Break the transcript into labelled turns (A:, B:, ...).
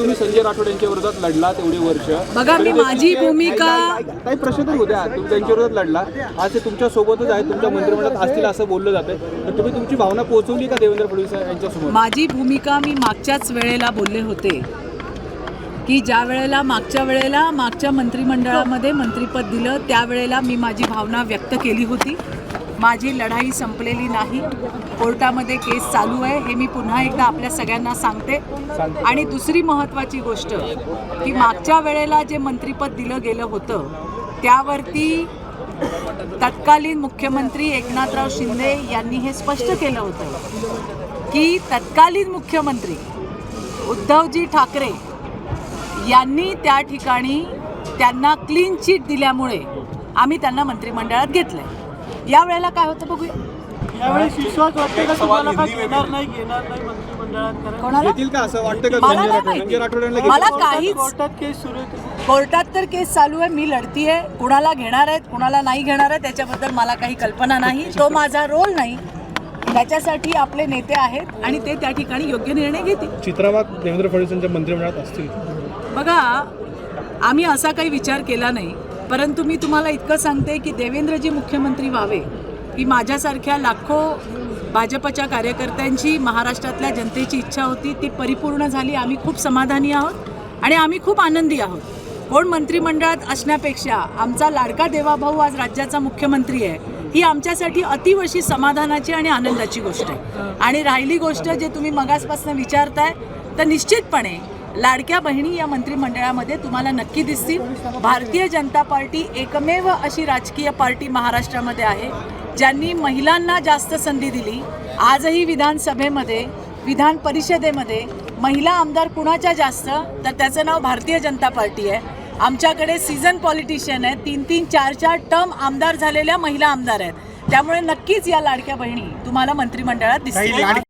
A: तुम्ही संजय राठोड यांच्या विरोधात लढला तेवढी वर्ष.
B: बघा, मी माझी भूमिका-
A: काही- प्रश्न तर होत्या. तुम्ही त्यांच्या विरोधात लढला. आज ते तुमच्या सोबतच आहेत तुमच्या मंत्रिमंडळात असतील असं बोललं जातं तर तुम्ही तुमची भावना पोहोचवली का देवेंद्र फडणवीस यांच्यासमोर
B: माझी भूमिका मी मागच्याच वेळेला बोलले होते. की ज्या वेळेला मागच्या वेळेला मागच्या मंत्रिमंडळामध्ये मंत्रिपद दिलं त्यावेळेला मी माझी भावना व्यक्त केली होती. माझी लढाई संपलेली नाही. कोर्टामध्ये केस चालू आहे. हे मी पुन्हा एकदा आपल्या सगळ्यांना सांगते. आणि दुसरी महत्त्वाची गोष्ट की मागच्या वेळेला जे मंत्रिपद दिलं गेलं होतं त्यावरती तत्कालीन मुख्यमंत्री एकनाथराव शिंदे यांनी हे स्पष्ट केलं होतं की तत्कालीन मुख्यमंत्री उद्धवजी ठाकरे यांनी त्या ठिकाणी त्यांना क्लीन चिट दिल्यामुळे आम्ही त्यांना मंत्रिमंडळात घेतलंय. या वेळेला काय होतं बघूया.
C: यावेळेस विश्वास वाटते का तुम्हाला घेणार नाही घेणार नाही मंत्रिमंडळात? कारण
B: कोणाला?
A: घेतील का? असं वाटतं का
B: मला
A: संजय
B: नाही
A: राठोड
B: माहिती.
A: संजय राठोड यांना
B: मला
A: घेतील?
B: काहीच
C: कोर्टात केस सुरू आहे
B: कोर्टात तर केस चालू आहे. मी लढतीये. कुणाला घेणार आहेत कुणाला नाही घेणार आहे त्याच्याबद्दल मला काही कल्पना नाही. तो माझा रोल नाही. त्याच्यासाठी आपले नेते आहेत आणि ते त्या ठिकाणी योग्य निर्णय घेतील.
D: चित्राबाद देवेंद्र फडणवीस यांच्या मंत्रिमंडळात असतील.
B: बघा आम्ही असा काही विचार केला नाही. परंतु मी तुम्हाला इतकं सांगते की देवेंद्रजी मुख्यमंत्री व्हावे ही माझ्यासारख्या लाखो भाजपच्या कार्यकर्त्यांची महाराष्ट्रातल्या जनतेची इच्छा होती. ती परिपूर्ण झाली. आम्ही खूप समाधानी आहोत आणि आम्ही खूप आनंदी आहोत. कोण मंत्रिमंडळात असण्यापेक्षा आमचा लाडका देवाभाऊ आज राज्याचा मुख्यमंत्री आहे. ही आमच्यासाठी अतिवशी समाधानाची आणि आनंदाची गोष्ट आहे. आणि राहिली गोष्ट जे तुम्ही मगासपासून विचारताय तर निश्चितपणे लाडक्या बहिणी या मंत्रिमंडळामध्ये तुम्हाला नक्की दिसतील. भारतीय जनता पार्टी एकमेव अशी राजकीय पार्टी महाराष्ट्रामध्ये आहे ज्यांनी महिलांना जास्त संधी दिली. आजही विधानसभेमध्ये विधान परिषदेमध्ये महिला आमदार कुणाच्या जास्त तर त्याचं नाव भारतीय जनता पार्टी आहे. आमच्याकडे सीझन पॉलिटिशियन आहेत. तीन तीन चार चार टर्म आमदार झालेल्या महिला आमदार आहेत. त्यामुळे नक्कीच या लाडक्या बहिणी तुम्हाला मंत्रिमंडळात दिसतील.